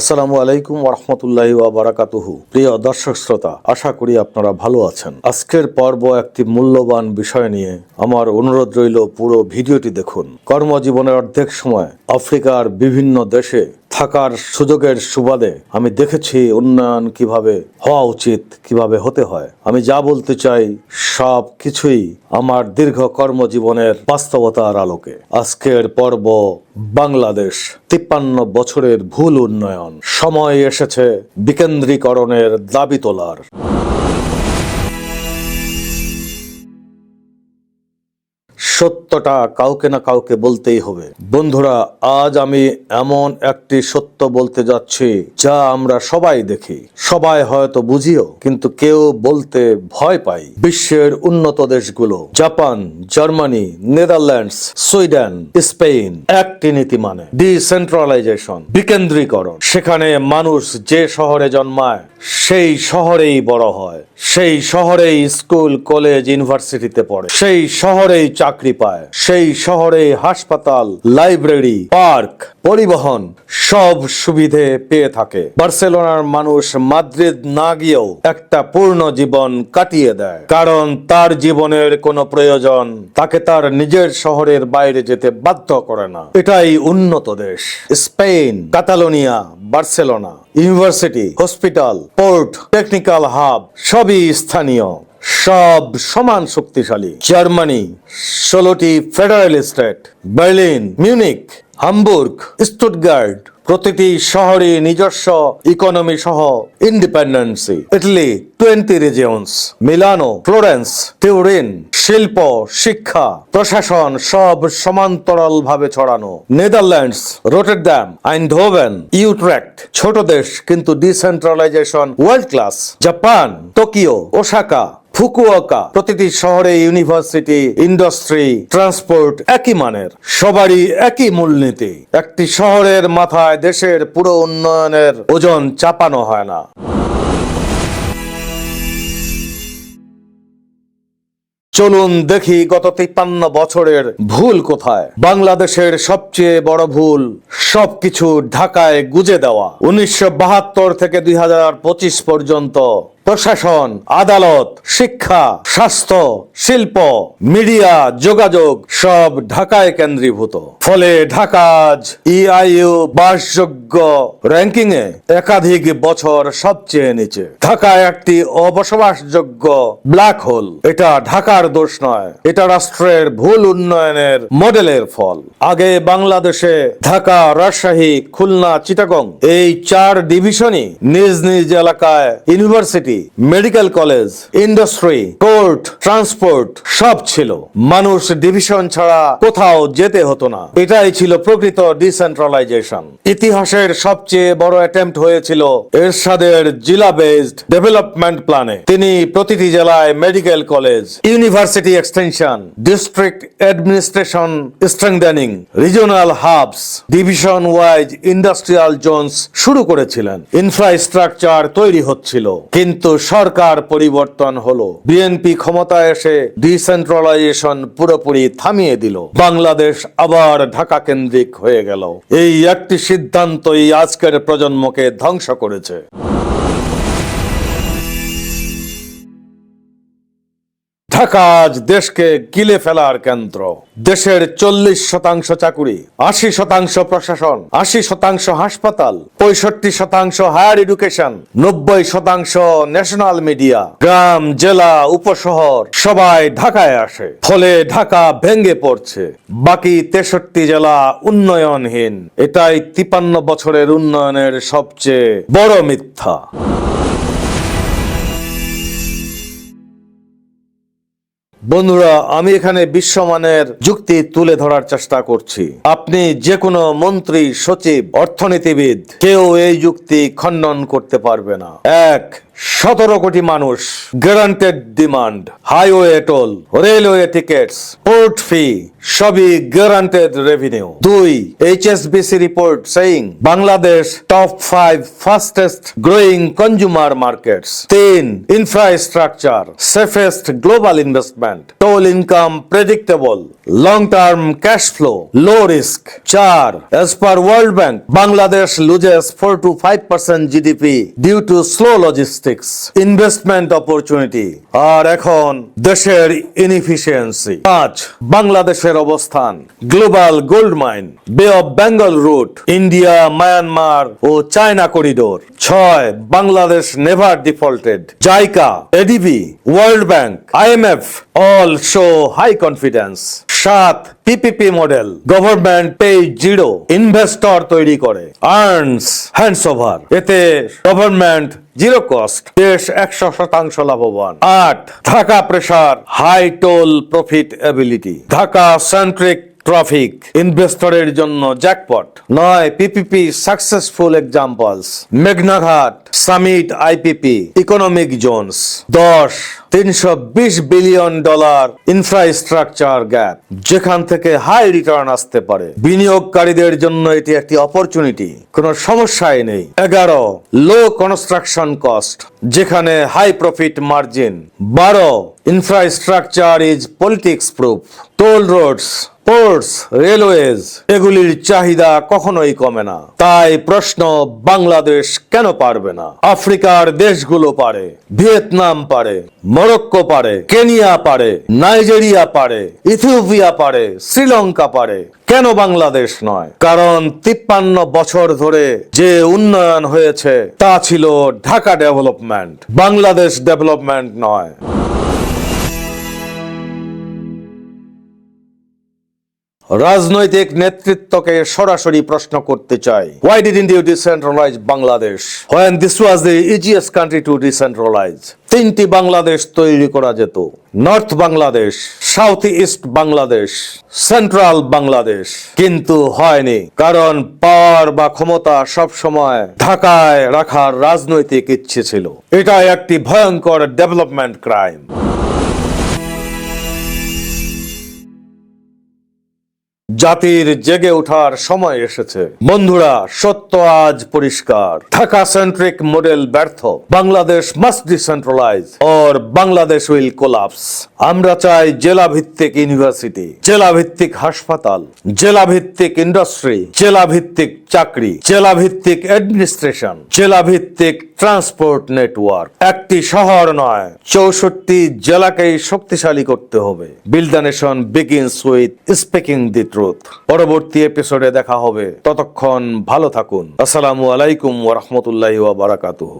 আসসালামু আলাইকুম ওরহমতুল্লাহি বারাকাতুহু প্রিয় দর্শক শ্রোতা, আশা করি আপনারা ভালো আছেন। আজকের পর্ব একটি মূল্যবান বিষয় নিয়ে আমার অনুরোধ রইল পুরো ভিডিওটি দেখুন। কর্মজীবনের অর্ধেক সময় আফ্রিকার বিভিন্ন দেশে থাকার সুযোগের সুবাদে আমি দেখেছি উন্নয়ন কীভাবে হওয়া উচিত, কীভাবে হতে হয়। আমি যা বলতে চাই, সব কিছুই আমার দীর্ঘ কর্মজীবনের বাস্তবতার আলোকে। আজকের পর্ব বাংলাদেশ, তিপ্পান্ন বছরের ভুল উন্নয়ন। সময় এসেছে বিকেন্দ্রীকরণের দাবি তোলার। সত্যটা কাউকে না কাউকে বলতেই হবে। বন্ধুরা, আজ আমি এমন একটি সত্য বলতে যাচ্ছি, যা আমরা সবাই দেখি। সবাই হয়তো বুঝিও, কিন্তু কেউ বলতে ভয় পাই বিশ্বের উন্নত দেশগুলো, Japan, Germany, Netherlands, Sweden, Spain, একটি নীতি মানে ডিসেন্ট্রালাইজেশন, বিকেন্দ্রীকরণ। সেখানে মানুষ যে শহরে জন্মায় সেই শহরেই বড় হয়, সেই শহরেই স্কুল, কলেজ, ইউনিভার্সিটিতে পড়ে, সেই শহরেই চাকরি পায়, সেই শহরেই হাসপাতাল, লাইব্রেরি, পার্ক, পরিবহন সব সুবিধে পেয়ে থাকে। বার্সেলোনার মানুষ মাদ্রিদ না গিয়েও একটা পূর্ণ জীবন কাটিয়ে দেয়, কারণ তার জীবনের কোনো প্রয়োজন তাকে তার নিজের শহরের বাইরে যেতে বাধ্য করে না। এটাই উন্নত দেশ, Spain, Catalonia, Barcelona. University, hospital, port, technical hub, সবই স্থানীয়, সব সমান শক্তিশালী। জার্মানি, ষোলোটি federal state, Berlin Munich Hamburg Stuttgart প্রতিটি শহরে নিজস্ব ইকোনমি সহ independency Italy twenty regions Milano Florence Turin শিল্প, শিক্ষা, প্রশাসন সব সমান্তরাল ভাবে ছড়ানো। নেদারল্যান্ডস রোটেরডাম আইনধোভেন ইউট্রেক্ট ছোট দেশ কিন্তু decentralization world class Japan Tokyo Osaka Fukuoka প্রতিটি শহরে ইউনিভার্সিটি, ইন্ডাস্ট্রি, ট্রান্সপোর্ট একই মানের, সবারই একই মূলনীতি। একটি শহরের মাথায় দেশের পুরো উন্নয়নের ওজন চাপানো হয় না। চলুন দেখি গত তিপ্পান্ন বছরের ভুল কোথায়। বাংলাদেশের সবচেয়ে বড় ভুল, সবকিছু ঢাকায় গুজে দেওয়া। উনিশশো বাহাত্তর থেকে দুই হাজার পঁচিশ পর্যন্ত প্রশাসন, আদালত, শিক্ষা, স্বাস্থ্য, শিল্প, মিডিয়া, যোগাযোগ সব ঢাকায় কেন্দ্রীভূত। ফলে ঢাকা আজ ইআইইউ বাসযোগ্য র্যাঙ্কিং এ একাধিক বছর সবচেয়ে নিচে। ঢাকা একটি অবসবাসযোগ্য ব্ল্যাক হোল। এটা ঢাকার দোষ নয়, এটা রাষ্ট্রের ভুল উন্নয়নের মডেলের ফল। আগে বাংলাদেশে ঢাকা, রাজশাহী, খুলনা, চিটাগং এই চার ডিভিশনই নিজ নিজ এলাকায় university medical college, industry, court, transport, সব ছিল। মানুষ ডিভিশন ছাড়া কোথাও যেতে হতো না। এটাই ছিল প্রকৃত ডিসেন্ট্রালাইজেশন। ইতিহাসের সবচেয়ে বড় অ্যাটেম্পট হয়েছিল এরশাদের জেলা বেসড ডেভেলপমেন্ট প্ল্যানে। তিনি প্রতিটি জেলায় medical college, university extension, district administration strengthening regional hubs, division wise industrial zones শুরু করেছিলেন। ইনফ্রাস্ট্রাকচার তৈরি হচ্ছিল। কিন্তু সরকার পরিবর্তন হলো। বিএনপি ক্ষমতা এসে ডিসেন্ট্রালাইজেশন পুরোপুরি থামিয়ে দিল। বাংলাদেশ আবার ঢাকা কেন্দ্রিক হয়ে গেল। এই একটি সিদ্ধান্তই আজকের প্রজন্মকে ধ্বংস করেছে। ঢাকা আজ দেশকে গিলে ফেলার কেন্দ্র। দেশের চল্লিশ শতাংশ চাকুরি, আশি শতাংশ প্রশাসন, আশি শতাংশ হাসপাতাল, পঁয়ষট্টি শতাংশ হায়ার এডুকেশন, নব্বই শতাংশ ন্যাশনাল মিডিয়া, গ্রাম, জেলা, উপশহর সবাই ঢাকায় আসে। ফলে ঢাকা ভেঙে পড়ছে। বাকি তেষট্টি জেলা উন্নয়নহীন। এটাই তিপান্ন বছরের উন্নয়নের সবচেয়ে বড় মিথ্যা। বন্ধুরা, আমি এখানে বিশ্বমানের যুক্তি তুলে ধরার চেষ্টা করছি। আপনি যে কোনো মন্ত্রী, সচিব, অর্থনীতিবিদ, কেউ এই যুক্তি খণ্ডন করতে পারবে না। এক সতেরো কোটি মানুষ guaranteed demand highway toll railway tickets port fee সবই গ্যারান্টেড রেভিনিউ। দুই HSBC report saying Bangladesh top five fastest growing consumer markets. তিন infrastructure safest global investment. Toll income predictable long term cash flow low risk. চার as per World Bank, Bangladesh loses 4 to 5 percent GDP due slow slow logistics, investment opportunity, আর এখন দেশের inefficiency পাঁচ বাংলাদেশের অবস্থান। Global gold mine bay of Bengal route India Myanmar O China corridor ছয় Bangladesh never defaulted JICA ADB world bank IMF all show high confidence সাত PPP model government pay zero investor তৈরি করে। Earns hands over এতে government zero cost দেশ একশো শতাংশ লাভবান। আট Dhaka pressure high toll profit ability Dhaka centric traffic ইনভেস্টরের জন্য জ্যাকপট নয় পিপিপি সাকসেসফুল এক্সাম্পলস মেঘনাঘাট সামিট আইপিপি ইকোনমিক জোনস দশ, তিনশো বিশ বিলিয়ন ডলার ইনফ্রাস্ট্রাকচার গ্যাপ যেখান থেকে হাই রিটার্ন আসতে পারে। বিনিয়োগকারীদের জন্য এটি একটি অপরচুনিটি কোনো সমস্যাই নেই। এগারো লো কনস্ট্রাকশন কস্ট যেখানে হাই প্রফিট মার্জিন বারো infrastructure is politics proof toll roads ports railways এগুলির চাহিদা কখনোই কমে না। তাই প্রশ্ন, বাংলাদেশ কেন পারবে না? আফ্রিকার দেশগুলো পারে, ভিয়েতনাম পারে, মরক্কো পারে, কেনিয়া পারে, নাইজেরিয়া পারে, ইথিওপিয়া পারে, শ্রীলঙ্কা পারে। কেন বাংলাদেশ নয়? কারণ তিপ্পান্ন বছর ধরে যে উন্নয়ন হয়েছে, তা ছিল ঢাকা ডেভেলপমেন্ট। বাংলাদেশ ডেভেলপমেন্ট নয়। রাজনৈতিক নেতৃত্বকে সরাসরি প্রশ্ন করতে চাই। Why didn't you decentralize Bangladesh when this was the easiest country to decentralize তিনটি বাংলাদেশ তৈরি করা যেত। North Bangladesh south east Bangladesh central Bangladesh কিন্তু হয়নি, কারণ পাওয়ার বা ক্ষমতা সব সময় ঢাকায় রাখার রাজনৈতিক ইচ্ছে ছিল। এটা একটি ভয়ঙ্কর ডেভেলপমেন্ট ক্রাইম জাতির জেগে ওঠার সময় এসেছে। বন্ধুরা, সত্য আজ পরিষ্কার। ঢাকা সেন্ট্রিক মডেল ব্যর্থ। Bangladesh must decentralize or Bangladesh will collapse আমরা চাই জেলা ভিত্তিক ইউনিভার্সিটি জেলা ভিত্তিক হাসপাতাল জেলা ভিত্তিক ইন্ডাস্ট্রি জেলা ভিত্তিক চাকরি জেলা ভিত্তিক অ্যাডমিনিস্ট্রেশন জেলা ভিত্তিক ট্রান্সপোর্ট নেটওয়ার্ক একটি শহর নয়, চৌষট্টি জেলাকেই শক্তিশালী করতে হবে। The nation begins with speaking the truth পরবর্তী এপিসোডে দেখা হবে। ততক্ষণ ভালো থাকুন। আসসালামু আলাইকুম ওয়া রাহমাতুল্লাহি ওয়া বারাকাতুহু।